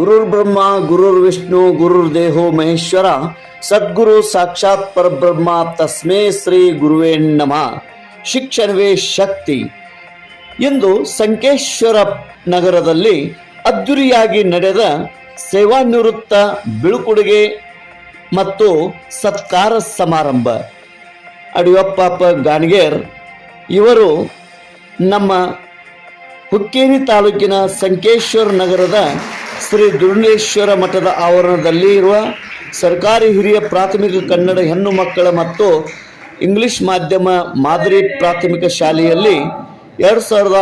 ಗುರುರ್ ಬ್ರಹ್ಮ, ಗುರುರ್ ವಿಷ್ಣು, ಗುರುರ್ ದೇಹೋ ಮಹೇಶ್ವರ, ಸದ್ಗುರು ಸಾಕ್ಷಾತ್ ಪರಬ್ರಹ್ಮ, ತಸ್ಮೇ ಶ್ರೀ ಗುರುವೇ ನಮಃ. ಶಿಕ್ಷಣವೇ ಶಕ್ತಿ. ಇಂದು ಸಂಕೇಶ್ವರ ನಗರದಲ್ಲಿ ಅದ್ದೂರಿಯಾಗಿ ನಡೆದ ಸೇವಾನಿವೃತ್ತ ಬೀಳ್ಕೊಡುಗೆ ಮತ್ತು ಸತ್ಕಾರ ಸಮಾರಂಭ. ಅಡಿಯಪ್ಪ ಗಾಣಿಗೇರ್ ಇವರು ನಮ್ಮ ಹುಕ್ಕೇರಿ ತಾಲೂಕಿನ ಸಂಕೇಶ್ವರ ನಗರದ ಶ್ರೀ ದುರ್ಣೇಶ್ವರ ಮಠದ ಆವರಣದಲ್ಲಿ ಇರುವ ಸರ್ಕಾರಿ ಹಿರಿಯ ಪ್ರಾಥಮಿಕ ಕನ್ನಡ ಹೆಣ್ಣು ಮಕ್ಕಳ ಮತ್ತು ಇಂಗ್ಲಿಷ್ ಮಾಧ್ಯಮ ಮಾದರಿ ಪ್ರಾಥಮಿಕ ಶಾಲೆಯಲ್ಲಿ ಎರಡು ಸಾವಿರದ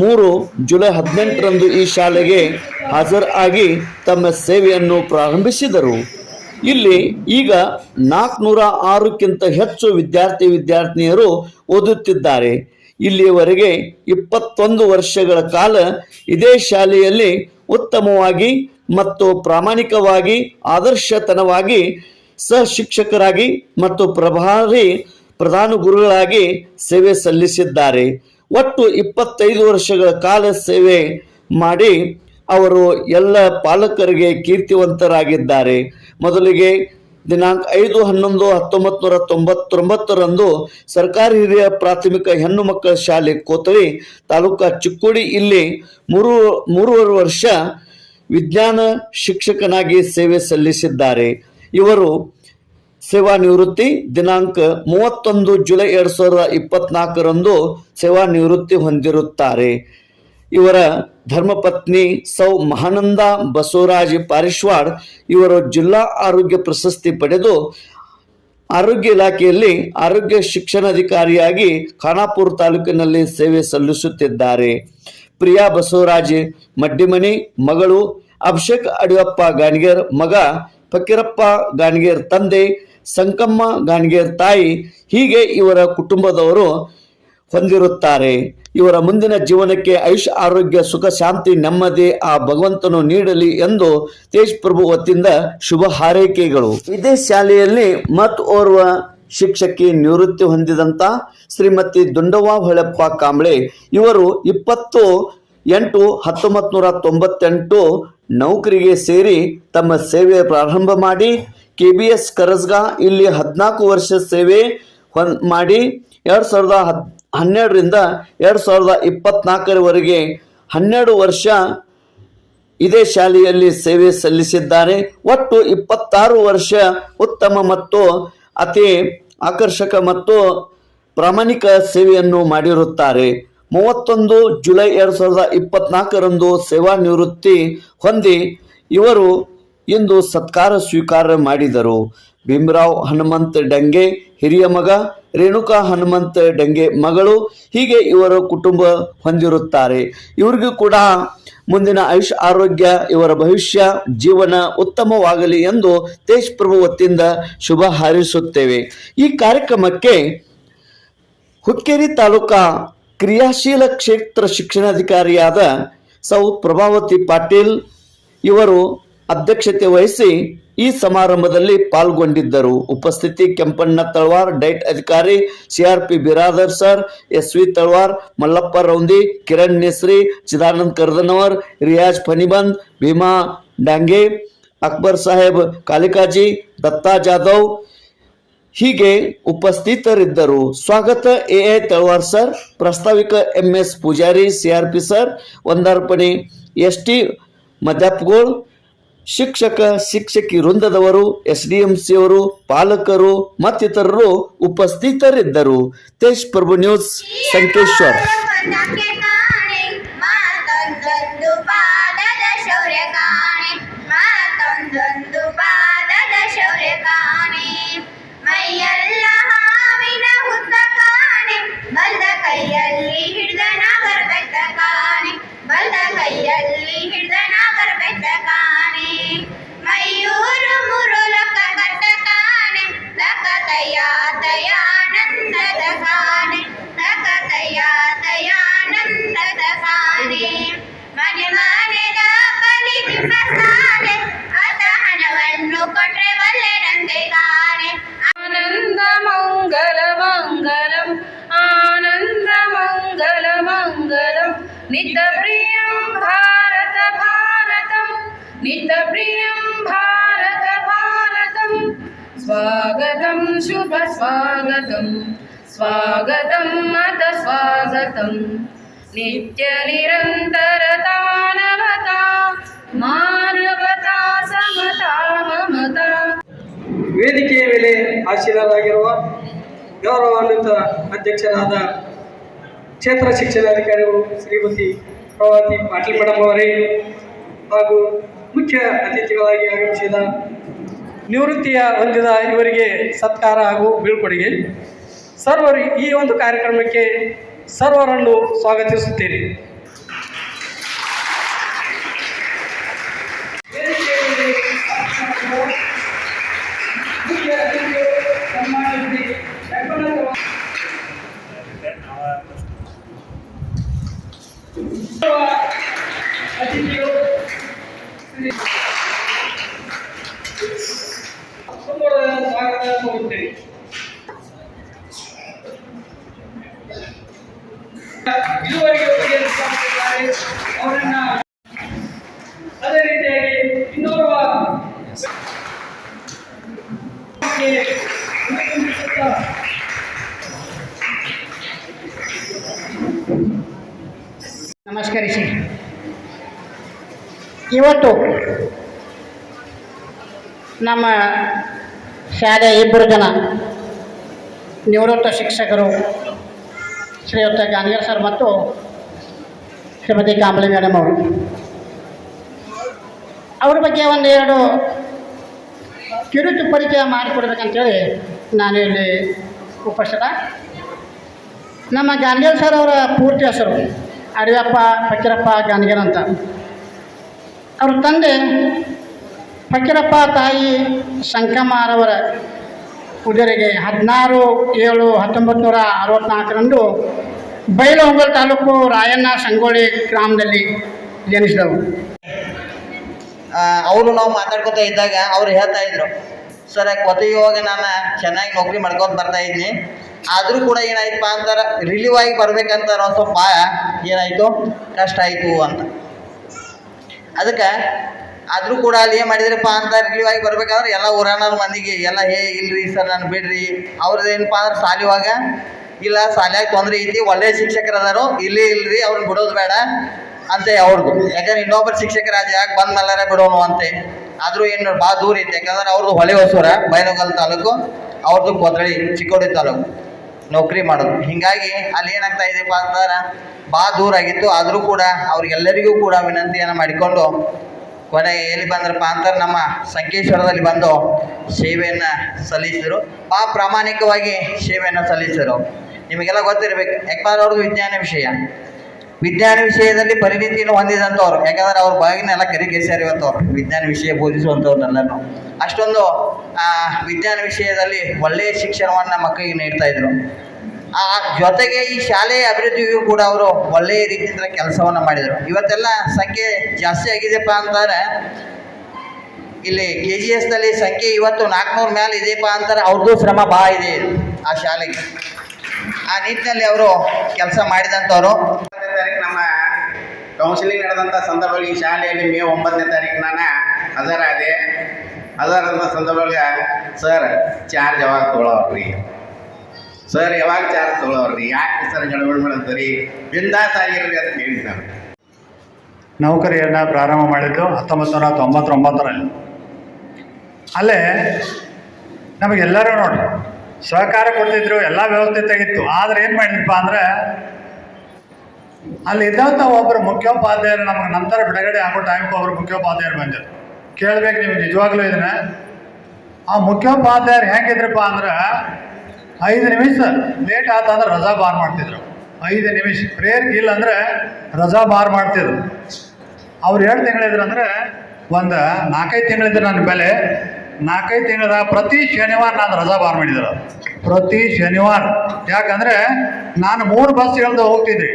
ಮೂರು ಜುಲೈ ಹದಿನೆಂಟರಂದು ಈ ಶಾಲೆಗೆ ಹಾಜರಾಗಿ ತಮ್ಮ ಸೇವೆಯನ್ನು ಪ್ರಾರಂಭಿಸಿದರು. ಇಲ್ಲಿ ಈಗ ನಾಲ್ಕುನೂರ ಆರಕ್ಕಿಂತ ಹೆಚ್ಚು ವಿದ್ಯಾರ್ಥಿ, ವಿದ್ಯಾರ್ಥಿನಿಯರು ಓದುತ್ತಿದ್ದಾರೆ. ಇಲ್ಲಿಯವರೆಗೆ ಇಪ್ಪತ್ತೊಂದು ವರ್ಷಗಳ ಕಾಲ ಇದೇ ಶಾಲೆಯಲ್ಲಿ ಉತ್ತಮವಾಗಿ ಮತ್ತು ಪ್ರಾಮಾಣಿಕವಾಗಿ, ಆದರ್ಶತನವಾಗಿ ಸಹ ಶಿಕ್ಷಕರಾಗಿ ಮತ್ತು ಪ್ರಭಾರಿ ಪ್ರಧಾನ ಗುರುಗಳಾಗಿ ಸೇವೆ ಸಲ್ಲಿಸಿದ್ದಾರೆ. ಒಟ್ಟು ಇಪ್ಪತ್ತೈದು ವರ್ಷಗಳ ಕಾಲ ಸೇವೆ ಮಾಡಿ ಅವರು ಎಲ್ಲ ಪಾಲಕರಿಗೆ ಕೀರ್ತಿವಂತರಾಗಿದ್ದಾರೆ. ಮೊದಲಿಗೆ ದಿನಾಂಕ ಐದು, ಹನ್ನೊಂದು ಹತ್ತೊಂಬತ್ತು ನೂರ ತೊಂಬತ್ತೊಂಬತ್ತರಂದು ಸರ್ಕಾರಿ ಹಿರಿಯ ಪ್ರಾಥಮಿಕ ಹೆಣ್ಣು ಮಕ್ಕಳ ಶಾಲೆ ಕೋತಳಿ ತಾಲೂಕಾ ಚಿಕ್ಕೋಡಿ ಇಲ್ಲಿ ಮೂರು, ಮೂರುವರೆ ವರ್ಷ ವಿಜ್ಞಾನ ಶಿಕ್ಷಕನಾಗಿ ಸೇವೆ ಸಲ್ಲಿಸಿದ್ದಾರೆ. ಇವರು ಸೇವಾ ನಿವೃತ್ತಿ ದಿನಾಂಕ ಮೂವತ್ತೊಂದು ಜುಲೈ ಎರಡು ಸಾವಿರದ ಇಪ್ಪತ್ನಾಲ್ಕರಂದು ಸೇವಾ ನಿವೃತ್ತಿ ಹೊಂದಿರುತ್ತಾರೆ. ಇವರ ಧರ್ಮಪತ್ನಿ ಸೌ ಮಹಾನಂದ ಬಸವರಾಜ್ ಪಾರಿಶ್ವಾಡ್ ಇವರು ಜಿಲ್ಲಾ ಆರೋಗ್ಯ ಪ್ರಶಸ್ತಿ ಪಡೆದು ಆರೋಗ್ಯ ಇಲಾಖೆಯಲ್ಲಿ ಆರೋಗ್ಯ ಶಿಕ್ಷಣಾಧಿಕಾರಿಯಾಗಿ ಖಾನಾಪುರ ತಾಲೂಕಿನಲ್ಲಿ ಸೇವೆ ಸಲ್ಲಿಸುತ್ತಿದ್ದಾರೆ. ಪ್ರಿಯಾ ಬಸವರಾಜ್, ಮಡ್ಡಿಮನಿ, ಮಗಳು ಅಭಿಷೇಕ್ ಅಡಿಯಪ್ಪ ಗಾಣಿಗೇರ್, ಮಗ ಫಕೀರಪ್ಪ ಗಾಣಿಗೇರ್, ತಂದೆ ಸಂಕಮ್ಮ ಗಾಣಿಗೇರ್ ತಾಯಿ ಹೀಗೆ ಇವರ ಕುಟುಂಬದವರು ಹೊಂದಿರುತ್ತಾರೆ. ಇವರ ಮುಂದಿನ ಜೀವನಕ್ಕೆ ಆಯುಷ್, ಆರೋಗ್ಯ, ಸುಖ, ಶಾಂತಿ, ನೆಮ್ಮದಿ ಆ ಭಗವಂತನು ನೀಡಲಿ ಎಂದು ತೇಜ್ ಪ್ರಭು ವತಿಯಿಂದ ಶುಭ ಹಾರೈಕೆಗಳು. ಇದೇ ಶಾಲೆಯಲ್ಲಿ ಮತ್ ಓರ್ವ ಶಿಕ್ಷಕಿ ನಿವೃತ್ತಿ ಹೊಂದಿದಂತ ಶ್ರೀಮತಿ ದುಂಡವ್ವ ಹೊಳೆಪ್ಪ ಕಾಂಬ್ಳೆ, ಇವರು ಇಪ್ಪತ್ತು ಎಂಟು ಹತ್ತೊಂಬತ್ತು ನೂರ ತೊಂಬತ್ತೆಂಟು ನೌಕರಿಗೆ ಸೇರಿ ತಮ್ಮ ಸೇವೆ ಪ್ರಾರಂಭ ಮಾಡಿ ಕೆ ಬಿ ಎಸ್ ಕರಸ್ಗಾ ಇಲ್ಲಿ ಹದಿನಾಲ್ಕು ವರ್ಷ ಸೇವೆ ಹೊನ್, ಮಾಡಿ, ಎರಡು ಸಾವಿರದ ಹದ್ ಹನ್ನೆರಡರಿಂದ ಎರಡು ಸಾವಿರದ ಇಪ್ಪತ್ನಾಲ್ಕರವರೆಗೆ ಹನ್ನೆರಡು ವರ್ಷ ಇದೇ ಶಾಲೆಯಲ್ಲಿ ಸೇವೆ ಸಲ್ಲಿಸಿದ್ದಾರೆ. ಒಟ್ಟು ಇಪ್ಪತ್ತಾರು ವರ್ಷ ಉತ್ತಮ ಮತ್ತು ಅತಿ ಆಕರ್ಷಕ ಮತ್ತು ಪ್ರಾಮಾಣಿಕ ಸೇವೆಯನ್ನು ಮಾಡಿರುತ್ತಾರೆ. ಮೂವತ್ತೊಂದು ಜುಲೈ ಎರಡು ಸಾವಿರದ ಇಪ್ಪತ್ನಾಲ್ಕರಂದು ಸೇವಾ ನಿವೃತ್ತಿ ಹೊಂದಿ ಇವರು ಇಂದು ಸತ್ಕಾರ ಸ್ವೀಕಾರ ಮಾಡಿದರು. ಭೀಮರಾವ್ ಹನುಮಂತ ಡಂಗೆ, ಹಿರಿಯ ಮಗ, ರೇಣುಕಾ ಹನುಮಂತ ಡಂಗೆ ಮಗಳು, ಹೀಗೆ ಇವರ ಕುಟುಂಬ ಹೊಂದಿರುತ್ತಾರೆ. ಇವರಿಗೂ ಕೂಡ ಮುಂದಿನ ಆಯುಷ್ ಆರೋಗ್ಯ, ಇವರ ಭವಿಷ್ಯ, ಜೀವನ ಉತ್ತಮವಾಗಲಿ ಎಂದು ತೇಜ್ ಪ್ರಭು ವತಿಯಿಂದ ಶುಭ ಹಾರೈಸುತ್ತೇವೆ. ಈ ಕಾರ್ಯಕ್ರಮಕ್ಕೆ ಹುಕ್ಕೇರಿ ತಾಲೂಕಾ ಕ್ರಿಯಾಶೀಲ ಕ್ಷೇತ್ರ ಶಿಕ್ಷಣಾಧಿಕಾರಿಯಾದ ಸೌ. ಪ್ರಭಾವತಿ ಪಾಟೀಲ್ ಇವರು ಅಧ್ಯಕ್ಷತೆ ವಹಿಸಿ ಈ ಸಮಾರಂಭದಲ್ಲಿ ಪಾಲ್ಗೊಂಡಿದ್ದರು. ಉಪಸ್ಥಿತಿ ಕೆಂಪಣ್ಣ ತಳವಾರ್, ಡೈಟ್ ಅಧಿಕಾರಿ CRP Biradar sir S V Talawar, Mallappa Roundi, Kiran Nesari, Chidanand Kardanavar, Riyaz Fanibandh Bhima Dange, Akbar Saheb Kalikaji, Datta Jadhav ಹೀಗೆ ಉಪಸ್ಥಿತರಿದ್ದರು. ಸ್ವಾಗತ ಎ ಎ ತಳವಾರ್ ಸರ್, ಪ್ರಾಸ್ತಾವಿಕ M S Pujari CRP sir, ವಂದಾರ್ಪಣೆ S T ಮದ್ಯಾಪ್ಗೋಳ್ ಶಿಕ್ಷಕ, ಶಿಕ್ಷಕಿ ವೃಂದದವರು S D M ಪಾಲಕರು, ಮತ್ತಿತರರು ಉಪಸ್ಥಿತರಿದ್ದರು. ತೇಜ್ ಪ್ರಭು ನ್ಯೂಸ್, ಸಂಕೇಶ್ವರ್. ಶೌರ್ಯ ಕಾಣೆ. शुभ स्वागतं स्वागतं मत स्वागतं नित्यनिरन्तरता नवता मानवता समता ममता ವೇದಿಕೆಯ ಮೇಲೆ ಆಶೀನರಾಗಿರುವ ಗೌರವಾನ್ವಿತ ಅಧ್ಯಕ್ಷರಾದ ಕ್ಷೇತ್ರ ಶಿಕ್ಷಣಾಧಿಕಾರಿಗಳು ಶ್ರೀಮತಿ ಪ್ರಭಾತಿ ಪಾಟೀಲ್ ಮೇಡಮ್ ಅವರೇ ಹಾಗೂ ಮುಖ್ಯ ಅತಿಥಿಗಳಾಗಿ ಆಗಮಿಸಿದ ನಿವೃತ್ತಿಯ ಹೊಂದಿದ ಇವರಿಗೆ ಸತ್ಕಾರ ಹಾಗೂ ಬೀಳ್ಕೊಡುಗೆ. ಸರ್ವರು ಈ ಒಂದು ಕಾರ್ಯಕ್ರಮಕ್ಕೆ ಸರ್ವರನ್ನು ಸ್ವಾಗತಿಸುತ್ತೇನೆ. ಅತಿಥಿಗಳು ಸನ್ಮಾನ್ಯ ಶ್ರೀ ಯಜ್ಞನಾಥ ಅತಿಥಿಗಳು ಶ್ರೀ ಸುಂದರವಾದ ಸ್ವಾಗತ ಕೋರುತ್ತೇನೆ ಇದುವರೆಗೆ ಉಪಯೋಗಿಸಿ ಮಾಡ್ತಿದ್ದಾರೆ ಅವರನ್ನ ಅದೇ ರೀತಿಯಾಗಿ ಇನ್ನೋರ್ವ ನಮಸ್ಕರಿಸಿ. ಇವತ್ತು ನಮ್ಮ ಶಾಲೆ ಇಬ್ಬರು ಜನ ನಿವೃತ್ತ ಶಿಕ್ಷಕರು ಶ್ರೀಯುತ ಗಾಂಧಿಯರ್ ಸರ್ ಮತ್ತು ಶ್ರೀಮತಿ ಕಾಂಬಳಿ ಮೇಡಮ್ ಅವರು. ಅವ್ರ ಬಗ್ಗೆ ಒಂದೆರಡು ಕಿರುತು ಪರಿಚಯ ಮಾಡಿಕೊಡ್ಬೇಕಂತೇಳಿ ನಾನು ಇಲ್ಲಿ ಉಪಸ್ಥಿತ. ನಮ್ಮ ಗಾಂಧಿಯರ್ ಸರ್ ಅವರ ಪೂರ್ತಿ ಹೆಸರು ಅಡವ್ಯಪ್ಪ ಫಕೀರಪ್ಪ ಗಾಂಧಿಗರ್ ಅಂತ. ಅವ್ರ ತಂದೆ ಫಕೀರಪ್ಪ ತಾಯಿ ಶಂಕಮ್ಮರವರ ಉದರಿಗೆ ಹದಿನಾರು ಏಳು ಹತ್ತೊಂಬತ್ತು ನೂರ ಅರವತ್ತ್ನಾಲ್ಕರಂದು ಬೈಲಹೊಂಗಲ್ ತಾಲೂಕು ರಾಯಣ್ಣ ಸಂಗೋಳಿ ಗ್ರಾಮದಲ್ಲಿ ಜನಿಸಿದವು ಅವರು ನಾವು ಮಾತಾಡ್ಕೊತಾ ಇದ್ದಾಗ ಅವ್ರು ಹೇಳ್ತಾ ಇದ್ರು, ಸರ್ ಕೊತ್ತಿಗೆ ನಾನು ಚೆನ್ನಾಗಿ ನೌಕರಿ ಮಾಡ್ಕೊತ ಬರ್ತಾ ಇದ್ದೀನಿ. ಆದರೂ ಕೂಡ ಏನಾಯ್ತಪ್ಪ ಅಂತಾರೆ ರಿಲೀವ್ ಆಗಿ ಬರ್ಬೇಕಂತ ನಾವು ಸ್ವಲ್ಪ ಏನಾಯಿತು? ಕಷ್ಟ ಆಯಿತು ಅಂತ. ಅದಕ್ಕೆ ಆದರೂ ಕೂಡ ಅಲ್ಲಿ ಏನು ಮಾಡಿದ್ರಪ್ಪ ಅಂತ ರಿಲೀವ್ ಆಗಿ ಬರ್ಬೇಕಾದ್ರೆ ಎಲ್ಲ ಊರಾನವ್ರ ಮಂದಿಗೆ ಎಲ್ಲ ಹೇ ಇಲ್ರಿ ಸರ್ ನಾನು ಬಿಡ್ರಿ. ಅವ್ರದ್ದು ಏನಪ್ಪ ಅಂದ್ರೆ ಸಾಲಿವಾಗ ಇಲ್ಲ ಸಾಲ್ಯಾಗ ತೊಂದರೆ ಐತಿ, ಒಳ್ಳೆ ಶಿಕ್ಷಕರು ಅದಾರು, ಇಲ್ಲಿ ಇಲ್ರಿ ಅವ್ರನ್ನ ಬಿಡೋದು ಬೇಡ ಅಂತೆ ಅವ್ರದ್ದು ಯಾಕಂದ್ರೆ ಇನ್ನೊಬ್ಬರು ಶಿಕ್ಷಕರ ಯಾಕೆ ಬಂದ ಮಲ್ಲಾರ ಬಿಡೋನು ಅಂತೆ. ಆದರೂ ಏನು ಭಾಳ ದೂರ ಐತಿ. ಯಾಕಂದ್ರೆ ಅವ್ರದ್ದು ಹೊಳೆ ಹೊಸೂರ, ಬೈನಗಲ್ ತಾಲೂಕು ಅವ್ರದ್ದು ಕೊದ್ರಳಿ ಚಿಕ್ಕೋಡಿ ತಾಲೂಕು. ನೌಕರಿ ಮಾಡೋದು. ಹೀಗಾಗಿ ಅಲ್ಲಿ ಏನಾಗ್ತಾ ಇದೆಯಪ್ಪ ಅಂತಂದ್ರೆ ಭಾಳ ದೂರ ಆಗಿತ್ತು. ಆದರೂ ಕೂಡ ಅವ್ರಿಗೆಲ್ಲರಿಗೂ ಕೂಡ ವಿನಂತಿಯನ್ನು ಮಾಡಿಕೊಂಡು ಕೊನೆಗೆ ಎಲ್ಲಿ ಬಂದ್ರಪ್ಪ ಅಂತ ನಮ್ಮ ಸಂಕೇಶ್ವರದಲ್ಲಿ ಬಂದು ಸೇವೆಯನ್ನು ಸಲ್ಲಿಸಿದರು. ಆ ಪ್ರಾಮಾಣಿಕವಾಗಿ ಸೇವೆಯನ್ನು ಸಲ್ಲಿಸಿದರು. ನಿಮಗೆಲ್ಲ ಗೊತ್ತಿರಬೇಕು. ಯಾಕಂದ್ರೆ ಅವ್ರದ್ದು ವಿಜ್ಞಾನ ವಿಷಯ. ವಿಜ್ಞಾನ ವಿಷಯದಲ್ಲಿ ಪರಿಣಿತಿಯನ್ನು ಹೊಂದಿದಂಥವ್ರು ಯಾಕಂದ್ರೆ ಅವ್ರ ಬಾಗಿನ ಎಲ್ಲ ಇವತ್ತವ್ರು ವಿಜ್ಞಾನ ವಿಷಯ ಬೋಧಿಸುವಂಥವ್ರನ್ನೆಲ್ಲರೂ ಅಷ್ಟೊಂದು ಆ, ವಿಜ್ಞಾನ ವಿಷಯದಲ್ಲಿ ಒಳ್ಳೆಯ ಶಿಕ್ಷಣವನ್ನು ಮಕ್ಕಳಿಗೆ ನೀಡ್ತಾ ಇದ್ರು. ಆ ಜೊತೆಗೆ ಈ ಶಾಲೆಯ ಅಭಿವೃದ್ಧಿಗೂ ಕೂಡ ಅವರು ಒಳ್ಳೆಯ ರೀತಿಯಿಂದ ಕೆಲಸವನ್ನು ಮಾಡಿದರು. ಇವತ್ತೆಲ್ಲ ಸಂಖ್ಯೆ ಜಾಸ್ತಿ ಆಗಿದೆಪ್ಪ ಅಂತಾರೆ ಇಲ್ಲಿ ಕೆ ಜಿ ಎಸ್ನಲ್ಲಿ ಸಂಖ್ಯೆ ಇವತ್ತು ನಾಲ್ಕುನೂರ ಮೇಲೆ ಇದೆಯಪ್ಪ ಅಂತಾರೆ ಅವ್ರದ್ದು ಶ್ರಮ ಭಾಳ ಇದೆ ಆ ಶಾಲೆಗೆ. ಆ ನಿಟ್ಟಿನಲ್ಲಿ ಅವರು ಕೆಲಸ ಮಾಡಿದಂಥವ್ರು. ಒಂಬತ್ತನೇ ತಾರೀಕು ನಮ್ಮ ಕೌನ್ಸಿಲಿಂಗ್ ನಡೆದಂಥ ಸಂದರ್ಭದಲ್ಲಿ ಶಾಲೆಯಲ್ಲಿ ಮೇ ಒಂಬತ್ತನೇ ತಾರೀಕು ನಾನು ಹಜರಾದೆ. ಹಜರಾದ ಸಂದರ್ಭಗಳಿಗೆ ಸರ್ ಚಾರ್ಜ್ ಯಾವಾಗ ತೊಗೊಳವ್ರಿ ಸರ್ ಯಾವಾಗ ಚಾರ್ಜ್ ತೊಗೊಳವ್ರಿ ಯಾಕೆ ಸರ್ ಗಡಬಡ ಮಾಡಂತೀರಿ? ಬಿಂದಾಸ್ ಆಗಿರ್ರಿ ಅಂತ ಹೇಳಿ ನಾನು. ನೌಕರಿಯನ್ನು ಪ್ರಾರಂಭ ಮಾಡಿದ್ದು ಹತ್ತೊಂಬತ್ತು ನೂರ ತೊಂಬತ್ತೊಂಬತ್ತರಲ್ಲಿ. ಅಲ್ಲೇ ನಮಗೆಲ್ಲರೂ ನೋಡಿ ಸಹಕಾರ ಕೊಡ್ತಿದ್ರು, ಎಲ್ಲ ವ್ಯವಸ್ಥೆ ತೆಗಿತ್ತು. ಆದರೆ ಏನು ಮಾಡಿದ್ರಪ್ಪ ಅಂದ್ರೆ, ಅಲ್ಲಿ ಇದ್ದಂಥ ಒಬ್ಬರು ಮುಖ್ಯೋಪಾಧ್ಯಾಯರು ನಮಗೆ ನಂತರ ಬಿಡುಗಡೆ ಆಗೋ ಟೈಮ್ಗೆ ಒಬ್ಬರು ಮುಖ್ಯೋಪಾಧ್ಯಾಯರು ಬಂದಿದ್ರು ಕೇಳ್ಬೇಕು ನೀವು, ನಿಜವಾಗ್ಲೂ ಇದನ್ನ? ಆ ಮುಖ್ಯೋಪಾಧ್ಯಾಯರು ಹೆಂಗಿದ್ರಪ್ಪ ಅಂದ್ರೆ, ಐದು ನಿಮಿಷ ಲೇಟ್ ಆತಂದ್ರೆ ರಜಾ ಬಾರ್ ಮಾಡ್ತಿದ್ರು. ಐದು ನಿಮಿಷ. ಪ್ರೇಯರ್ಗೆ ಇಲ್ಲ ಅಂದರೆ ರಜಾ ಬಾರ್ ಮಾಡ್ತಿದ್ರು. ಅವ್ರು ಎರಡು ತಿಂಗಳಿದ್ರು ಅಂದರೆ ಒಂದು ನಾಲ್ಕೈದು ತಿಂಗಳಿದ್ರೆ ನನ್ನ ಬೆಲೆ. ನಾಲ್ಕೈದು ತಿಂಗಳ ಪ್ರತಿ ಶನಿವಾರ ನಾನು ರಜಾ ಬಾರ್ ಮಾಡಿದ್ರು. ಪ್ರತಿ ಶನಿವಾರ. ಯಾಕಂದರೆ ನಾನು ಮೂರು ಬಸ್ ಇಳ್ದು ಹೋಗ್ತಿದ್ದೆ.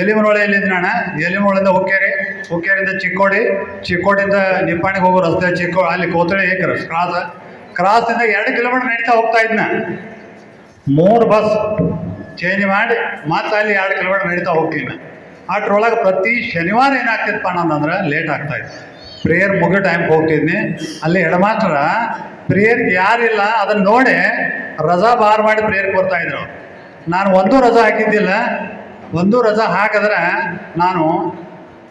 ಎಲಿಮನೊಳೆಯಲ್ಲಿದ್ದೆ ನಾನು. ಎಲಿಮನೊಳೆಯಿಂದ ಹುಕ್ಕೇರಿ ಹುಕ್ಕೇರಿಂದ ಚಿಕ್ಕೋಡಿ, ಚಿಕ್ಕೋಡಿಯಿಂದ ನಿಪ್ಪಾಣಿಗೆ ಹೋಗೋ ರಸ್ತೆ, ಚಿಕ್ಕೋ ಅಲ್ಲಿ ಕೋತಳಿ ಕ್ರಾಸ್ ಕ್ರಾಸಿಂದ ಎರಡು ಕಿಲೋಮೀಟರ್ ನಡೀತಾ ಹೋಗ್ತಾ ಇದ್ನ. ಮೂರು ಬಸ್ ಚೇಂಜ್ ಮಾಡಿ ಮತ್ತೆ ಅಲ್ಲಿ ಎರಡು ಕಿಲೋಮೀಟರ್ ನಡೀತಾ ಹೋಗ್ತೀನಿ ಅಟ್ರೊಳಗೆ ಪ್ರತಿ ಶನಿವಾರ ಏನಾಗ್ತಿತ್ತಪ್ಪ ಅಂತಂದ್ರೆ ಲೇಟ್ ಆಗ್ತಾಯಿತ್ತು ಪ್ರೇಯರ್ ಮುಗಿಯೋ ಟೈಮ್ಗೆ ಹೋಗ್ತಿದ್ನಿ. ಅಲ್ಲಿ ಎಡ ಮಾತ್ರ ಪ್ರೇಯರ್ಗೆ ಯಾರಿಲ್ಲ, ಅದನ್ನ ನೋಡಿ ರಜಾ ಬಾರ್ ಮಾಡಿ ಪ್ರೇಯರ್ಗೆ ಕೊಡ್ತಾ ಇದ್ರು. ನಾನು ಒಂದು ರಜಾ ಹಾಕಿದ್ದಿಲ್ಲ. ಒಂದು ರಜಾ ಹಾಕಿದ್ರೆ ನಾನು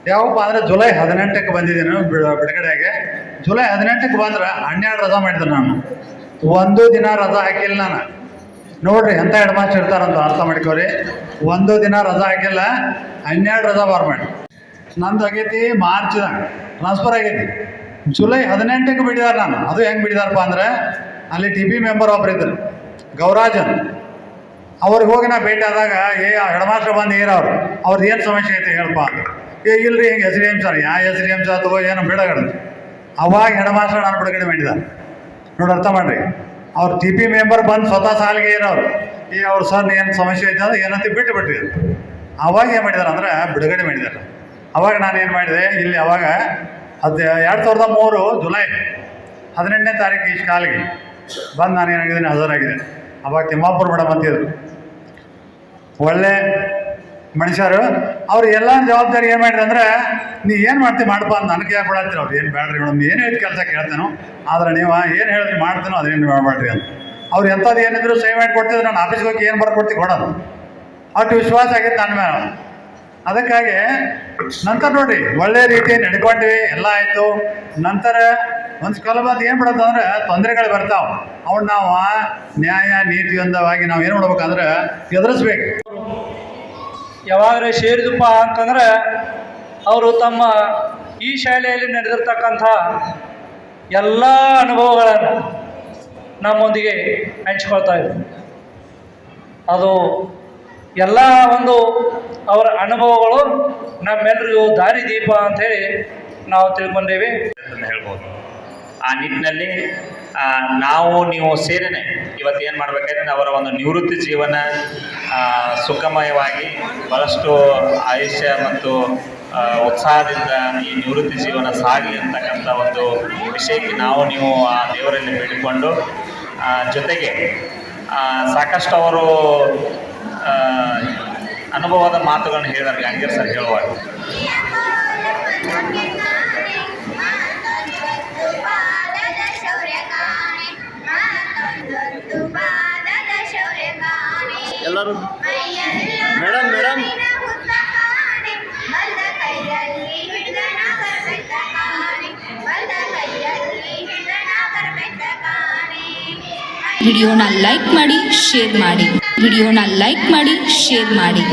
ಯಾವಪ್ಪ ಅಂದರೆ ಜುಲೈ ಹದಿನೆಂಟಕ್ಕೆ ಬಂದಿದ್ದೀನಿ ಬಿಡ- ಬಿಡುಗಡೆಗೆ. ಜುಲೈ ಹದಿನೆಂಟಕ್ಕೆ ಬಂದ್ರೆ ಹನ್ನೆರಡು ರಜಾ ಮಾಡಿದೆ ನಾನು. ಒಂದು ದಿನ ರಜಾ ಹಾಕಿಲ್ಲ ನಾನು. ನೋಡ್ರಿ ಎಂಥ ಹೆಡ್ಮಾಸ್ಟರ್ ಇರ್ತಾರಂತ ಅರ್ಥ ಮಾಡ್ಕೋರಿ ಒಂದು ದಿನ ರಜಾ ಹಾಕಿಲ್ಲ, ಹನ್ನೆರಡು ರಜಾ ಬಾರ್ ಮಾಡಿ. ನಂದು ಆಗೈತಿ ಮಾರ್ಚ್ದಾಗ ಟ್ರಾನ್ಸ್ಫರ್ ಆಗೈತಿ. ಜುಲೈ ಹದಿನೆಂಟಕ್ಕೆ ಬಿಡಿದಾರೆ ನಾನು. ಅದು ಹೆಂಗೆ ಬಿಡಿದಾರಪ್ಪ ಅಂದ್ರೆ, ಅಲ್ಲಿ ಟಿ ಬಿ ಮೆಂಬರ್ ಒಬ್ಬರು ಇದ್ದರು ಗೌರಾಜನ್. ಅವ್ರಿಗೆ ಹೋಗಿ ನಾ ಭೇಟಿ ಆದಾಗ, ಏ ಹೆಡ್ ಮಾಸ್ಟರ್ ಬಂದು ಏರ ಅವ್ರು ಅವ್ರದ್ದು ಏನು ಸಮಸ್ಯೆ ಐತೆ ಹೇಳಪ್ಪ. ಏ, ಇಲ್ರಿ, ಹಿಂಗೆ ಎಸ್ ಡಿ ಎಂ ಸರ್ ಯಾ ಎಸ್ ಡಿ ಎಂ ಸರ್ ಅಥವಾ ಏನು ಬಿಡಗಡ ಅವಾಗ ಹೆಡ್ ಮಾಸ್ಟರ್ ನಾನು ಬಿಡುಗಡೆ ಮಾಡಿದ್ದಾರೆ ನೋಡಿ, ಅರ್ಥ ಮಾಡಿರಿ. ಅವ್ರು ಟಿ ಪಿ ಮೆಂಬರ್ ಬಂದು ಸ್ವತಃ ಸಾಲಿಗೆ ಏನವ್ರು ಈ ಅವ್ರ ಸರ್, ಏನು ಸಮಸ್ಯೆ ಐತೆ ಅಂದ್ರೆ ಏನಂತ ಬಿಟ್ಟು ಬಿಟ್ರಿ ಅವಾಗ ಏನು ಮಾಡಿದಾರೆ ಅಂದ್ರೆ, ಬಿಡುಗಡೆ ಮಾಡಿದ್ದಾರೆ ಅವಾಗ ನಾನು ಏನು ಮಾಡಿದೆ, ಇಲ್ಲಿ ಅವಾಗ ಅದು ಎರಡು ಸಾವಿರದ ಮೂರು ಜುಲೈ ಹದಿನೆಂಟನೇ ತಾರೀಕು ಇಷ್ಟು ಕಾಲಿಗೆ ಬಂದು ನಾನು ಏನಾಗಿದ್ದೀನಿ ಹಾಜರಾಗಿದೆ ಅವಾಗ ತಿಮ್ಮಾಪುರ ಮೇಡಮ್ ಅಂತಿದ್ರು. ಒಳ್ಳೆ ಮನುಷ್ಯರು. ಅವ್ರು ಎಲ್ಲ ಜವಾಬ್ದಾರಿ ಏನು ಮಾಡಿದ್ರು ಅಂದ್ರೆ, ನೀ ಏನು ಮಾಡ್ತೀವಿ ಮಾಡಪ್ಪ ಅಂತ ನನಗೆ ಯಾಕೆ ಕೊಡತ್ತೀರಿ ಅವ್ರು. ಏನು ಬೇಡ್ರಿ ಮೇಡಮ್ ಏನು ಹೇಳಿದ ಕೆಲಸ ಕೇಳ್ತೇನೋ. ಆದರೆ ನೀವು ಏನು ಹೇಳಿದ್ರಿ ಮಾಡ್ತೇನೋ ಅದೇನು ಮಾಡಬೇಡ್ರಿ ಅಂತ. ಅವ್ರು ಎಂಥದ್ದು ಏನಿದ್ರು ಸೇವ್ ಮಾಡಿ ಕೊಡ್ತಿದ್ರು, ನಾನು ಆಫೀಸ್ಗೆ ಹೋಗಿ ಏನು ಬರ್ಕೊಡ್ತೀವಿ ಕೊಡೋದು. ಅಷ್ಟು ವಿಶ್ವಾಸ ಆಗಿತ್ತು ನನ್ನ ಮೇಲೆ. ಅದಕ್ಕಾಗಿ ನಂತರ ನೋಡ್ರಿ ಒಳ್ಳೆ ರೀತಿ ನಡ್ಕೊಂಡ್ವಿ, ಎಲ್ಲ ಆಯಿತು. ನಂತರ ಒಂದು ಕಾಲ ಬಾದ್ ಏನು ಬಿಡುತ್ತೆ ಅಂದ್ರೆ ತೊಂದರೆಗಳು ಬರ್ತಾವೆ. ಅವನ್ನ ನಾವು ನ್ಯಾಯ ನೀತಿಯೊಂದವಾಗಿ ನಾವು ಏನು ಮಾಡ್ಬೇಕಂದ್ರೆ ಎದುರಿಸ್ಬೇಕು. ಯಾವಾಗಲೇ ಸೇರಿದಪ್ಪ ಅಂತಂದ್ರೆ ಅವರು ತಮ್ಮ ಈ ಶಾಲೆಯಲ್ಲಿ ನಡೆದಿರ್ತಕ್ಕಂಥ ಎಲ್ಲ ಅನುಭವಗಳನ್ನು ನಮ್ಮೊಂದಿಗೆ ಹಂಚ್ಕೊಳ್ತಾ ಇದ್ರು. ಅದು ಎಲ್ಲ ಒಂದು ಅವರ ಅನುಭವಗಳು ನಮ್ಮೆಲ್ಲರಿಗೂ ದಾರಿದೀಪ ಅಂಥೇಳಿ ನಾವು ತಿಳ್ಕೊಂಡೇವೆ. ಅಂತ ಹೇಳ್ಬೋದು. ಆ ನಿಟ್ಟಿನಲ್ಲಿ ನಾವು, ನೀವು ಸೇರೇನೆ ಇವತ್ತು ಏನು ಮಾಡಬೇಕಾದ್ರೆ ಅವರ ಒಂದು ನಿವೃತ್ತಿ ಜೀವನ ಸುಖಮಯವಾಗಿ ಭಾಳಷ್ಟು ಆಯುಷ್ಯ ಮತ್ತು ಉತ್ಸಾಹದಿಂದ ಈ ನಿವೃತ್ತಿ ಜೀವನ ಸಾಗಲಿ ಅಂತಕ್ಕಂಥ ಒಂದು ವಿಷಯಕ್ಕೆ ನಾವು, ನೀವು ಆ ದೇವರಲ್ಲಿ ಬೇಡಿಕೊಂಡು ಜೊತೆಗೆ ಸಾಕಷ್ಟು ಅವರು ಅನುಭವದ ಮಾತುಗಳನ್ನು ಹೇಳಿದಾರೆ ಗಾಂಗೀರ್ ಸರ್ ಹೇಳುವಾಗ. ಎಲ್ಲರೂ? Madam, madam. ವಿಡಿಯೋನ ಲೈಕ್ ಮಾಡಿ ಶೇರ್ ಮಾಡಿ. ವಿಡಿಯೋನ ಲೈಕ್ ಮಾಡಿ ಶೇರ್ ಮಾಡಿ.